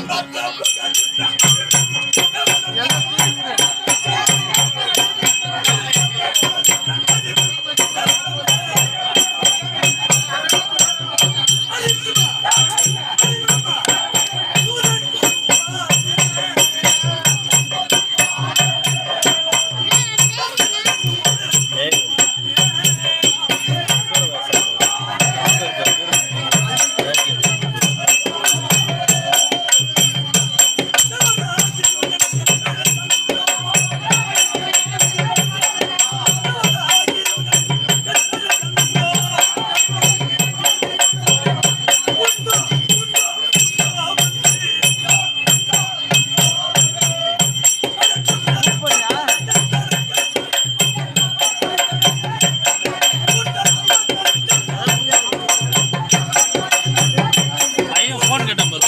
Namaste.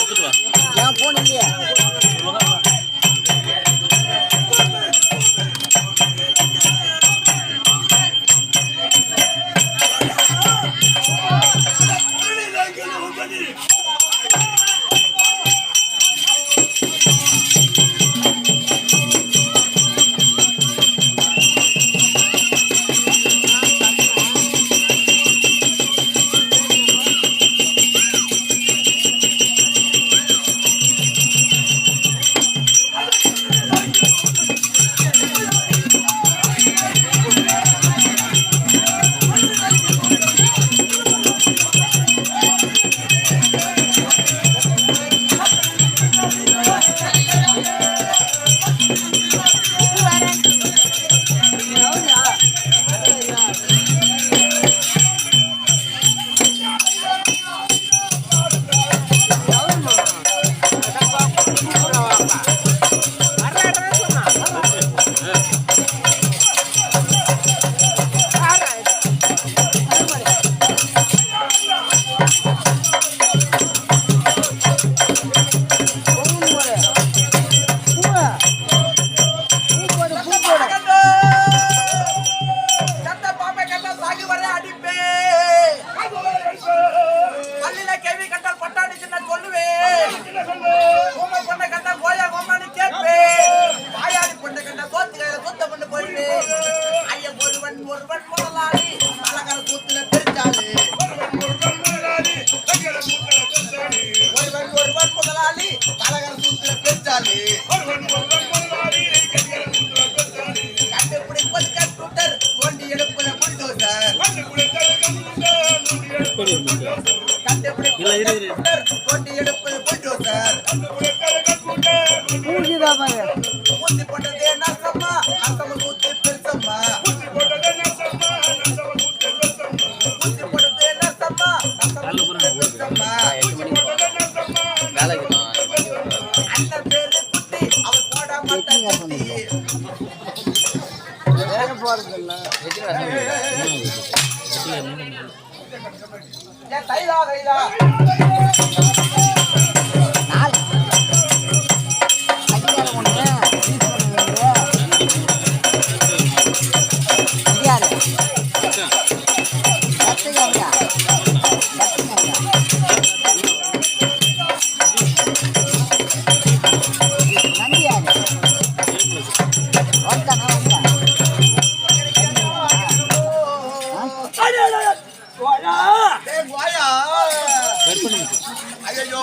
எடுத்துட்டு வா. நான் போனீங்க பெற்றாலே கண்டுபிடிப்பது கம்ப்யூட்டர் கொண்டு எடுப்பது புல்டோசர் கண்டுபிடிப்பது கம்ப்யூட்டர் கொண்டு எடுப்பது புல்டோசர் மூஞ்சி போட்டதே நஷ்டமா அசம கூத்து போறதில்லை கைதா கைதா Yeah. வாயா டேய் வாயா வெயிட் பண்ணுங்க ஐயோ